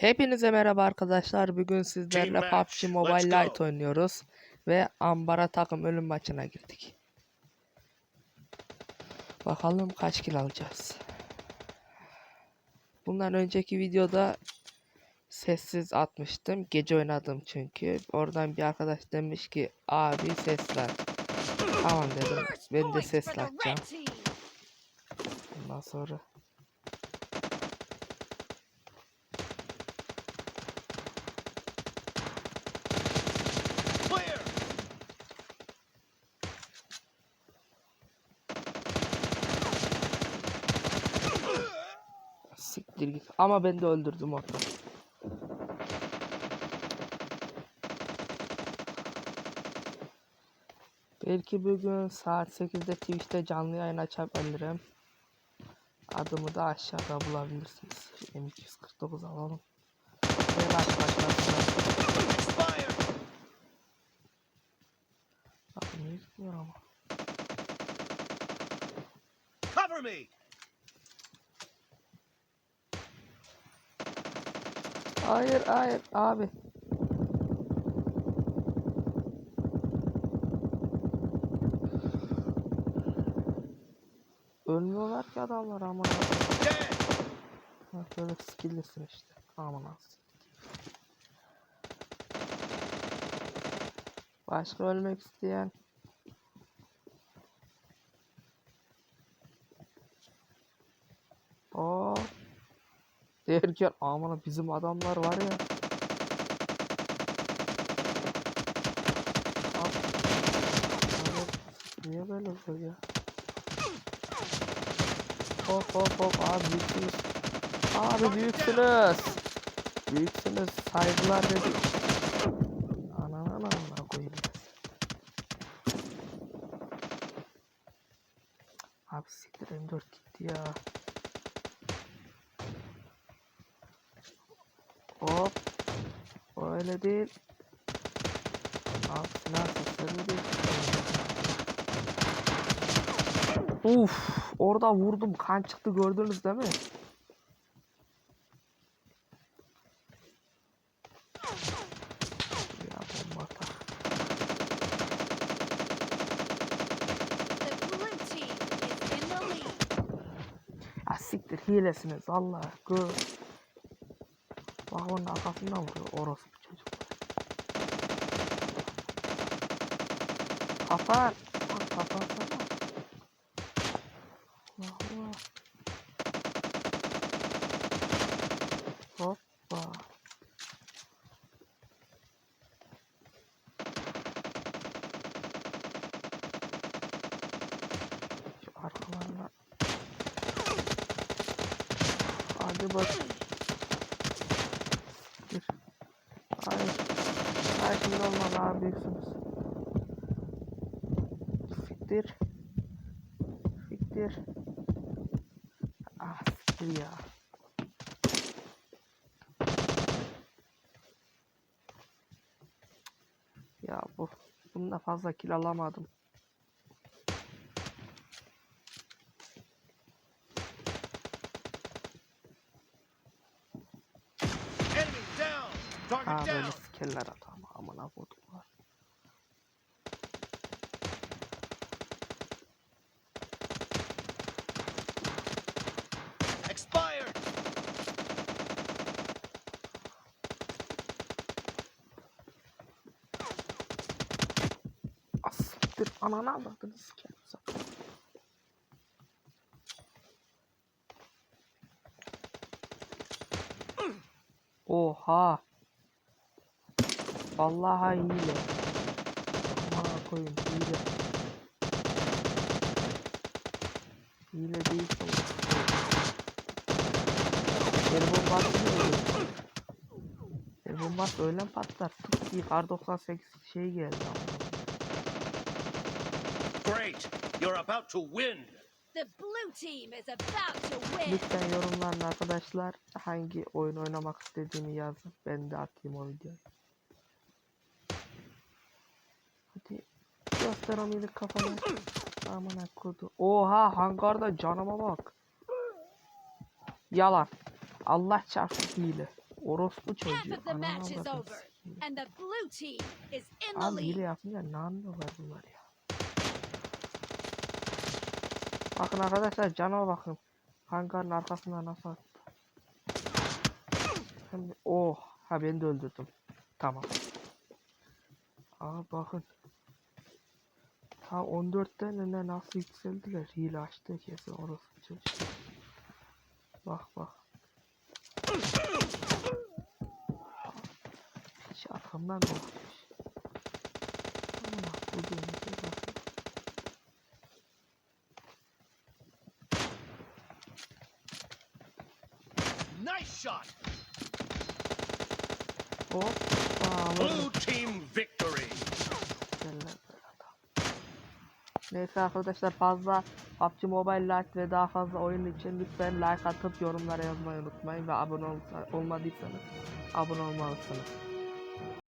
Hepinize merhaba arkadaşlar. Bugün sizlerle Team PUBG match, Mobile let's Lite go. oynuyoruz ve Ambara takım ölüm maçına girdik. Bakalım kaç kill alacağız. Bundan önceki videoda sessiz atmıştım. Gece oynadım çünkü. Oradan bir arkadaş demiş ki abi seslen. Tamam dedim. Ben de sesle atacağım. Ondan sonra siktir git. Ama ben de öldürdüm onu. Belki bugün saat 8'de Twitch'te canlı yayın açabilirim. Adımı da aşağıda bulabilirsiniz. M249 alalım. Böyle. Cover me! Hayır hayır abi. Ölmüyorlar ki adamlar ama. Böyle skill'lisin işte. Aman az. Başka ölmek isteyen O derken aman bizim adamlar var ya. Niye böyle oluyor ya? Hop hop hop abi büyüksünüz. Abi büyüksünüz. Büyüksünüz. Saygılar dedik. Anana anana koyayım. Abi siktir M4 gitti ya. Hop. O öyle değil. Abi silah sesleri değil. Uf, orada vurdum. Kan çıktı gördünüz değil mi? Ya siktir hilesiniz Allah gör. Onun arkasından vuruyor orospu çocuk. Kapan. Bak kapansana. Allah. Hoppa. Şu arkalarına. Hadi bak. Dur. Hayır. Şimdi olmaz abi büyüksünüz. Siktir. Siktir. Ah siktir ya. Ya bu. Bunda fazla kill alamadım. Enemy down! Target Atam. Amına kodumlar. Expired! Asiktir ananı avradını sikerim zaten. Oha. Vallahi hile. Aman koyayım hile. Hile değil sonuç. El bombası mı öyle? El bombası öyle mi patlar? Tık diye kar 98 şey geldi ama. Great! You're about to win! The blue team is about to win. Lütfen yorumlarına arkadaşlar hangi oyun oynamak istediğini yazın. Ben de atayım o videoyu. Hadi göster o minik kafanı. Aman kodu. Oha hangarda canıma bak. Yalan. Allah çarpsın hile. Orospu çocuğu. Ananı Abi hile yapınca ne anlıyorlar bunlar ya. Bakın arkadaşlar cana bakın. Hangarın arkasında nasıl attı. De- oh ha ben de öldürdüm. Tamam. Aa bakın. Ta 14'ten ne nasıl yükseldiler. Hile açtı kesin orası çocuk. Bak bak. Hiç arkamdan dolaşmış. Allah koduğumuza bak. Nice shot. Hoppa. Blue team victory. Neyse arkadaşlar fazla PUBG Mobile Lite ve daha fazla oyun için lütfen like atıp yorumlara yazmayı unutmayın ve abone ol olmadıysanız abone olmalısınız.